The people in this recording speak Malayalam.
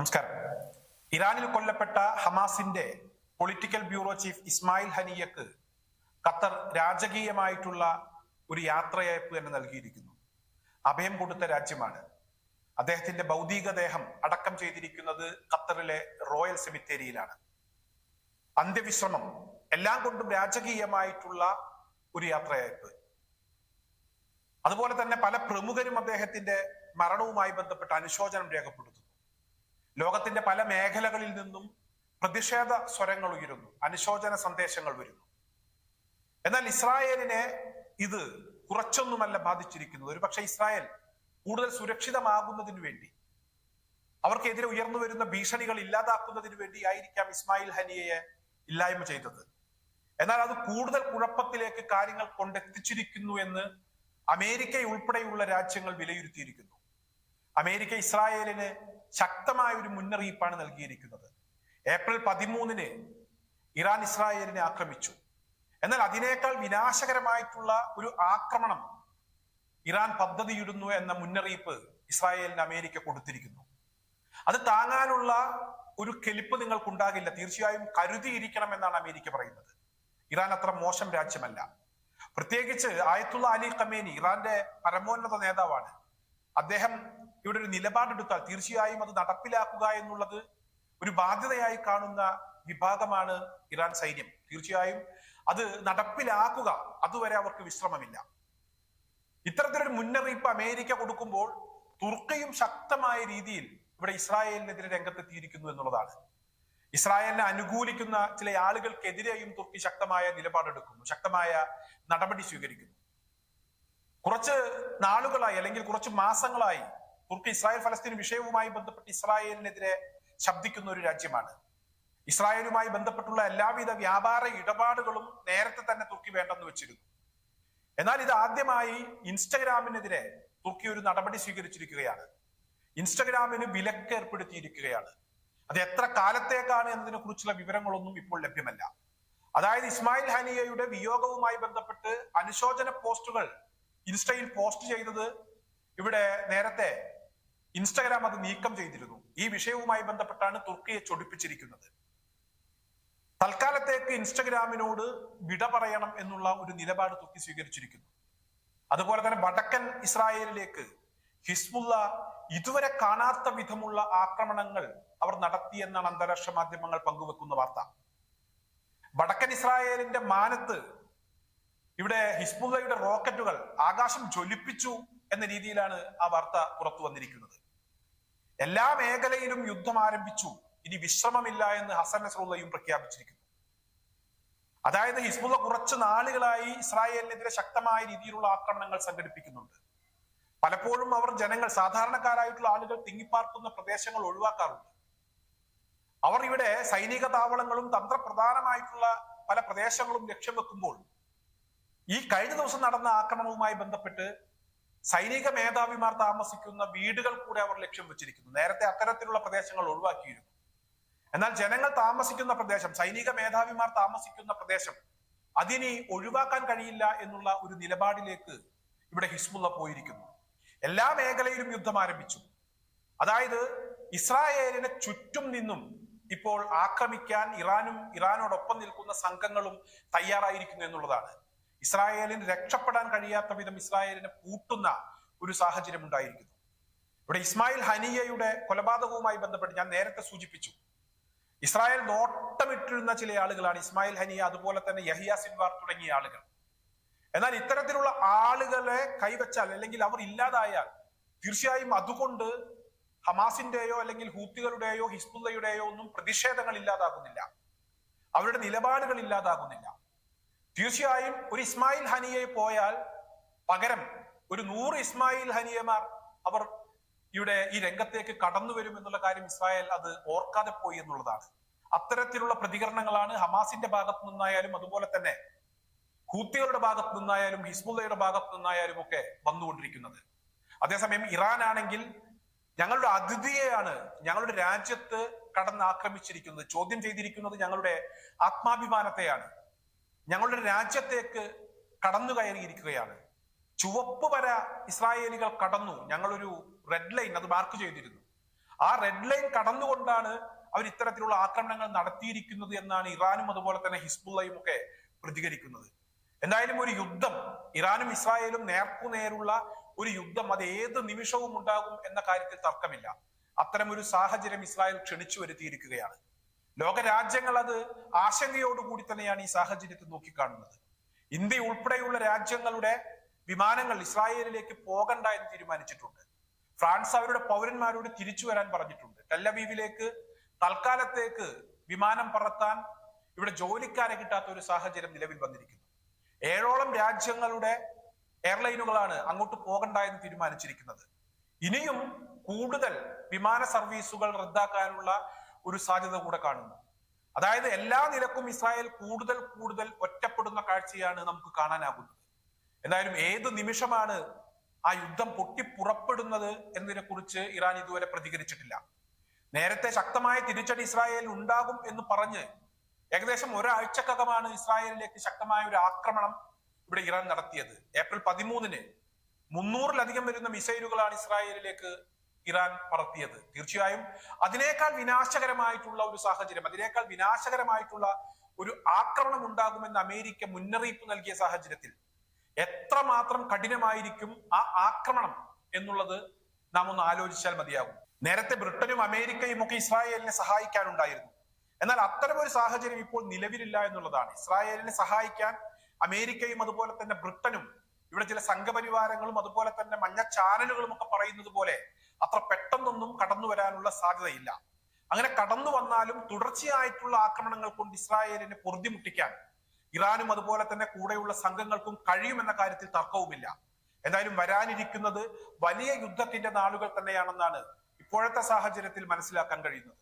നമസ്കാരം. ഇറാനിൽ കൊല്ലപ്പെട്ട ഹമാസിന്റെ പൊളിറ്റിക്കൽ ബ്യൂറോ ചീഫ് ഇസ്മായിൽ ഹനിയക്ക് ഖത്തർ രാജകീയമായിട്ടുള്ള ഒരു യാത്രയയപ്പ് തന്നെ നൽകിയിരിക്കുന്നു. അഭയം കൊടുത്ത രാജ്യമാണ്. അദ്ദേഹത്തിന്റെ ഭൗതികദേഹം അടക്കം ചെയ്തിരിക്കുന്നത് ഖത്തറിലെ റോയൽ സെമിത്തേരിയിലാണ്. അന്ത്യവിശ്രമം എല്ലാം കൊണ്ടും രാജകീയമായിട്ടുള്ള ഒരു യാത്രയയപ്പ്. അതുപോലെ തന്നെ പല പ്രമുഖരും അദ്ദേഹത്തിന്റെ മരണവുമായി ബന്ധപ്പെട്ട അനുശോചനം രേഖപ്പെടുത്തുന്നു. ലോകത്തിന്റെ പല മേഖലകളിൽ നിന്നും പ്രതിഷേധ സ്വരങ്ങൾ ഉയരുന്നു അനുശോചന സന്ദേശങ്ങൾ വരുന്നു. എന്നാൽ ഇസ്രായേലിനെ ഇത് കുറച്ചൊന്നുമല്ല ബാധിച്ചിരിക്കുന്നത്. ഒരുപക്ഷെ ഇസ്രായേൽ കൂടുതൽ സുരക്ഷിതമാകുന്നതിന് വേണ്ടി അവർക്കെതിരെ ഉയർന്നു വരുന്ന ഭീഷണികൾ ഇല്ലാതാക്കുന്നതിന് വേണ്ടി ആയിരിക്കാം ഇസ്മായിൽ ഹനിയയെ ഇല്ലായ്മ ചെയ്തത്. എന്നാൽ അത് കൂടുതൽ കുഴപ്പത്തിലേക്ക് കാര്യങ്ങൾ കൊണ്ടെത്തിച്ചിരിക്കുന്നു എന്ന് അമേരിക്ക ഉൾപ്പെടെയുള്ള രാജ്യങ്ങൾ വിലയിരുത്തിയിരിക്കുന്നു. അമേരിക്ക ഇസ്രായേലിന് ശക്തമായ ഒരു മുന്നറിയിപ്പാണ് നൽകിയിരിക്കുന്നത്. ഏപ്രിൽ പതിമൂന്നിന് ഇറാൻ ഇസ്രായേലിനെ ആക്രമിച്ചു. എന്നാൽ അതിനേക്കാൾ വിനാശകരമായിട്ടുള്ള ഒരു ആക്രമണം ഇറാൻ പദ്ധതിയിടുന്നു എന്ന മുന്നറിയിപ്പ് ഇസ്രായേലിന് അമേരിക്ക കൊടുത്തിരിക്കുന്നു. അത് താങ്ങാനുള്ള ഒരു കെലിപ്പ് നിങ്ങൾക്കുണ്ടാകില്ല. തീർച്ചയായും കരുതിയിരിക്കണം എന്നാണ് അമേരിക്ക പറയുന്നത്. ഇറാൻ അത്ര മോശം രാജ്യമല്ല. പ്രത്യേകിച്ച് ആയത്തുള്ള അലി ഖമേനി ഇറാന്റെ പരമോന്നത നേതാവാണ്. അദ്ദേഹം ഇവിടെ ഒരു നിലപാടെടുത്താൽ തീർച്ചയായും അത് നടപ്പിലാക്കുക എന്നുള്ളത് ഒരു ബാധ്യതയായി കാണുന്ന വിഭാഗമാണ് ഇറാൻ സൈന്യം. തീർച്ചയായും അത് നടപ്പിലാക്കുക അതുവരെ അവർക്ക് വിശ്രമമില്ല. ഇത്തരത്തിലൊരു മുന്നറിയിപ്പ് അമേരിക്ക കൊടുക്കുമ്പോൾ തുർക്കയും ശക്തമായ രീതിയിൽ ഇവിടെ ഇസ്രായേലിനെതിരെ രംഗത്തെത്തിയിരിക്കുന്നു എന്നുള്ളതാണ്. ഇസ്രായേലിനെ അനുകൂലിക്കുന്ന ചില ആളുകൾക്കെതിരെയും തുർക്കി ശക്തമായ നിലപാടെടുക്കുന്നു ശക്തമായ നടപടി സ്വീകരിക്കുന്നു. കുറച്ച് നാളുകളായി അല്ലെങ്കിൽ കുറച്ച് മാസങ്ങളായി തുർക്കി ഇസ്രായേൽ ഫലസ്തീൻ വിഷയവുമായി ബന്ധപ്പെട്ട് ഇസ്രായേലിനെതിരെ ശബ്ദിക്കുന്ന ഒരു രാജ്യമാണ്. ഇസ്രായേലുമായി ബന്ധപ്പെട്ടുള്ള എല്ലാവിധ വ്യാപാര ഇടപാടുകളും നേരത്തെ തന്നെ തുർക്കി വേണ്ടെന്ന് വെച്ചിരുന്നു. എന്നാൽ ഇത് ആദ്യമായി ഇൻസ്റ്റഗ്രാമിനെതിരെ തുർക്കി ഒരു നടപടി സ്വീകരിച്ചിരിക്കുകയാണ്. ഇൻസ്റ്റഗ്രാമിന് വിലക്ക് ഏർപ്പെടുത്തിയിരിക്കുകയാണ്. അത് എത്ര കാലത്തേക്കാണ് എന്നതിനെ കുറിച്ചുള്ള വിവരങ്ങളൊന്നും ഇപ്പോൾ ലഭ്യമല്ല. അതായത് ഇസ്മായിൽ ഹനിയയുടെ വിയോഗവുമായി ബന്ധപ്പെട്ട് അനുശോചന പോസ്റ്റുകൾ ഇൻസ്റ്റയിൽ പോസ്റ്റ് ചെയ്തത് ഇവിടെ നേരത്തെ ഇൻസ്റ്റഗ്രാം അത് നീക്കം ചെയ്തിരുന്നു. ഈ വിഷയവുമായി ബന്ധപ്പെട്ടാണ് തുർക്കിയെ ചൊടിപ്പിച്ചിരിക്കുന്നത്. തൽക്കാലത്തേക്ക് ഇൻസ്റ്റഗ്രാമിനോട് വിട പറയണം എന്നുള്ള ഒരു നിലപാട് തുർക്കി സ്വീകരിച്ചിരിക്കുന്നു. അതുപോലെ തന്നെ വടക്കൻ ഇസ്രായേലിലേക്ക് ഹിസ്ബുള്ള ഇതുവരെ കാണാത്ത വിധമുള്ള ആക്രമണങ്ങൾ അവർ നടത്തിയെന്നാണ് അന്താരാഷ്ട്ര മാധ്യമങ്ങൾ പങ്കുവെക്കുന്ന വാർത്ത. വടക്കൻ ഇസ്രായേലിന്റെ മാനത്ത് ഇവിടെ ഹിസ്ബുള്ളയുടെ റോക്കറ്റുകൾ ആകാശം ജ്വലിപ്പിച്ചു എന്ന രീതിയിലാണ് ആ വാർത്ത പുറത്തു വന്നിരിക്കുന്നത്. എല്ലാ മേഖലയിലും യുദ്ധം ആരംഭിച്ചു. ഇനി വിശ്രമമില്ല എന്ന് ഹസൻ നസറുള്ളയും പ്രഖ്യാപിച്ചിരിക്കുന്നു. അതായത് ഹിസ്ബുള്ള കുറച്ച് നാളുകളായി ഇസ്രായേലിനെതിരെ ശക്തമായ രീതിയിലുള്ള ആക്രമണങ്ങൾ സംഘടിപ്പിക്കുന്നുണ്ട്. പലപ്പോഴും അവർ ജനങ്ങൾ സാധാരണക്കാരായിട്ടുള്ള ആളുകൾ തിങ്ങിപ്പാർക്കുന്ന പ്രദേശങ്ങൾ ഒഴിവാക്കാറുണ്ട്. അവർ ഇവിടെ സൈനിക താവളങ്ങളും തന്ത്രപ്രധാനമായിട്ടുള്ള പല പ്രദേശങ്ങളും ലക്ഷ്യം വെക്കുമ്പോൾ ഈ കഴിഞ്ഞ ദിവസം നടന്ന ആക്രമണവുമായി ബന്ധപ്പെട്ട് സൈനിക മേധാവിമാർ താമസിക്കുന്ന വീടുകൾ കൂടെ അവർ ലക്ഷ്യം വെച്ചിരിക്കുന്നു. നേരത്തെ അത്തരത്തിലുള്ള പ്രദേശങ്ങൾ ഒഴിവാക്കിയിരുന്നു. എന്നാൽ ജനങ്ങൾ താമസിക്കുന്ന പ്രദേശം സൈനിക മേധാവിമാർ താമസിക്കുന്ന പ്രദേശം അതിനി ഒഴിവാക്കാൻ കഴിയില്ല എന്നുള്ള ഒരു നിലപാടിലേക്ക് ഇവിടെ ഹിസ്ബുള്ള പോയിരിക്കുന്നു. എല്ലാ മേഖലയിലും യുദ്ധം ആരംഭിച്ചു. അതായത് ഇസ്രായേലിന് ചുറ്റും നിന്നും ഇപ്പോൾ ആക്രമിക്കാൻ ഇറാനും ഇറാനോടൊപ്പം നിൽക്കുന്ന സംഘങ്ങളും തയ്യാറായിരിക്കുന്നു എന്നുള്ളതാണ്. ഇസ്രായേലിന് രക്ഷപ്പെടാൻ കഴിയാത്ത വിധം ഇസ്രായേലിനെ പൂട്ടുന്ന ഒരു സാഹചര്യം ഉണ്ടായിരിക്കുന്നു. ഇവിടെ ഇസ്മായിൽ ഹനിയയുടെ കൊലപാതകവുമായി ബന്ധപ്പെട്ട് ഞാൻ നേരത്തെ സൂചിപ്പിച്ചു. ഇസ്രായേൽ നോട്ടമിട്ടിരുന്ന ചില ആളുകളാണ് ഇസ്മായിൽ ഹനിയ അതുപോലെ തന്നെ യഹിയ സിൻവാർ തുടങ്ങിയ ആളുകൾ. എന്നാൽ ഇത്തരത്തിലുള്ള ആളുകളെ കൈവച്ചാൽ അല്ലെങ്കിൽ അവർ ഇല്ലാതായാൽ തീർച്ചയായും അതുകൊണ്ട് ഹമാസിന്റെയോ അല്ലെങ്കിൽ ഹൂത്തികളുടെയോ ഹിസ്ബുള്ളയുടെയോ ഒന്നും പ്രതിഷേധങ്ങൾ ഇല്ലാതാകുന്നില്ല. അവരുടെ നിലപാടുകൾ ഇല്ലാതാകുന്നില്ല. തീർച്ചയായും ഒരു ഇസ്മായിൽ ഹനിയെ പോയാൽ പകരം ഒരു നൂറ് ഇസ്മായിൽ ഹനിയമാർ അവർ ഇവിടെ ഈ രംഗത്തേക്ക് കടന്നു വരും എന്നുള്ള കാര്യം ഇസ്രായേൽ അത് ഓർക്കാതെ പോയി എന്നുള്ളതാണ്. അത്തരത്തിലുള്ള പ്രതികരണങ്ങളാണ് ഹമാസിന്റെ ഭാഗത്തു നിന്നായാലും അതുപോലെ തന്നെ ഹൂത്തികളുടെ ഭാഗത്തു നിന്നായാലും ഹിസ്ബുള്ളയുടെ ഭാഗത്തു നിന്നായാലും ഒക്കെ വന്നുകൊണ്ടിരിക്കുന്നത്. അതേസമയം ഇറാൻ ആണെങ്കിൽ ഞങ്ങളുടെ അതിഥിയെയാണ് ഞങ്ങളുടെ രാജ്യത്ത് കടന്ന് ആക്രമിച്ചിരിക്കുന്നത് ചോദ്യം ചെയ്തിരിക്കുന്നത് ഞങ്ങളുടെ ആത്മാഭിമാനത്തെയാണ്. ഞങ്ങളുടെ രാജ്യത്തേക്ക് കടന്നു കയറിയിരിക്കുകയാണ്. ചുവപ്പ് വര ഇസ്രായേലികൾ കടന്നു. ഞങ്ങളൊരു റെഡ് ലൈൻ അത് മാർക്ക് ചെയ്തിരുന്നു. ആ റെഡ് ലൈൻ കടന്നുകൊണ്ടാണ് അവർ ഇത്തരത്തിലുള്ള ആക്രമണങ്ങൾ നടത്തിയിരിക്കുന്നത് എന്നാണ് ഇറാനും അതുപോലെ തന്നെ ഹിസ്ബുള്ളയും ഒക്കെ പ്രതികരിക്കുന്നത്. എന്തായാലും ഒരു യുദ്ധം ഇറാനും ഇസ്രായേലും നേർക്കുനേരുള്ള ഒരു യുദ്ധം അത് ഏത് നിമിഷവും ഉണ്ടാകും എന്ന കാര്യത്തിൽ തർക്കമില്ല. അത്തരം ഒരു സാഹചര്യം ഇസ്രായേൽ ക്ഷണിച്ചു വരുത്തിയിരിക്കുകയാണ്. ലോകരാജ്യങ്ങൾ അത് ആശങ്കയോടുകൂടി തന്നെയാണ് ഈ സാഹചര്യത്തെ നോക്കിക്കാണുന്നത്. ഇന്ത്യ ഉൾപ്പെടെയുള്ള രാജ്യങ്ങളുടെ വിമാനങ്ങൾ ഇസ്രായേലിലേക്ക് പോകണ്ട എന്ന് തീരുമാനിച്ചിട്ടുണ്ട്. ഫ്രാൻസ് അവരുടെ പൗരന്മാരോട് തിരിച്ചു വരാൻ പറഞ്ഞിട്ടുണ്ട്. ടെല്ലവീവിലേക്ക് തൽക്കാലത്തേക്ക് വിമാനം പറത്താൻ ഇവിടെ ജോലിക്കാരെ കിട്ടാത്ത ഒരു സാഹചര്യം നിലവിൽ വന്നിരിക്കുന്നു. ഏഴോളം രാജ്യങ്ങളുടെ എയർലൈനുകളാണ് അങ്ങോട്ട് പോകണ്ട എന്ന് തീരുമാനിച്ചിരിക്കുന്നത്. ഇനിയും കൂടുതൽ വിമാന സർവീസുകൾ റദ്ദാക്കാനുള്ള ഒരു സാധ്യത കൂടെ കാണുന്നു. അതായത് എല്ലാ നിലക്കും ഇസ്രായേൽ കൂടുതൽ കൂടുതൽ ഒറ്റപ്പെടുന്ന കാഴ്ചയാണ് നമുക്ക് കാണാനാകുന്നത്. എന്തായാലും ഏത് നിമിഷമാണ് ആ യുദ്ധം പൊട്ടിപ്പുറപ്പെടുന്നത് എന്നതിനെ കുറിച്ച് ഇറാൻ ഇതുവരെ പ്രതികരിച്ചിട്ടില്ല. നേരത്തെ ശക്തമായ തിരിച്ചടി ഇസ്രായേൽ ഉണ്ടാകും എന്ന് പറഞ്ഞ് ഏകദേശം ഒരാഴ്ചക്കകമാണ് ഇസ്രായേലിലേക്ക് ശക്തമായ ഒരു ആക്രമണം ഇവിടെ ഇറാൻ നടത്തിയത്. ഏപ്രിൽ പതിമൂന്നിന് മുന്നൂറിലധികം വരുന്ന മിസൈലുകളാണ് ഇസ്രായേലിലേക്ക് ഇറാൻ പറത്തിയത്. തീർച്ചയായും അതിനേക്കാൾ വിനാശകരമായിട്ടുള്ള ഒരു സാഹചര്യം അതിനേക്കാൾ വിനാശകരമായിട്ടുള്ള ഒരു ആക്രമണം ഉണ്ടാകുമെന്ന് അമേരിക്ക മുന്നറിയിപ്പ് നൽകിയ സാഹചര്യത്തിൽ എത്രമാത്രം കഠിനമായിരിക്കും ആ ആക്രമണം എന്നുള്ളത് നാം ഒന്ന് ആലോചിച്ചാൽ മതിയാകും. നേരത്തെ ബ്രിട്ടനും അമേരിക്കയും ഒക്കെ ഇസ്രായേലിനെ സഹായിക്കാനുണ്ടായിരുന്നു. എന്നാൽ അത്തരമൊരു സാഹചര്യം ഇപ്പോൾ നിലവിലില്ല എന്നുള്ളതാണ്. ഇസ്രായേലിനെ സഹായിക്കാൻ അമേരിക്കയും അതുപോലെ തന്നെ ബ്രിട്ടനും ഇവിടെ ചില സംഘപരിവാരങ്ങളും അതുപോലെ തന്നെ മഞ്ഞ ചാനലുകളും ഒക്കെ പറയുന്നത് പോലെ അത്ര പെട്ടെന്നൊന്നും കടന്നു വരാനുള്ള സാധ്യതയില്ല. അങ്ങനെ കടന്നു വന്നാലും തുടർച്ചയായിട്ടുള്ള ആക്രമണങ്ങൾ കൊണ്ട് ഇസ്രായേലിനെ പൊറുതിമുട്ടിക്കാൻ ഇറാനും അതുപോലെ തന്നെ കൂടെയുള്ള സംഘങ്ങൾക്കും കഴിയുമെന്ന കാര്യത്തിൽ തർക്കവുമില്ല. എന്തായാലും വരാനിരിക്കുന്നത് വലിയ യുദ്ധത്തിന്റെ നാളുകൾ തന്നെയാണെന്നാണ് ഇപ്പോഴത്തെ സാഹചര്യത്തിൽ മനസ്സിലാക്കാൻ കഴിയുന്നത്.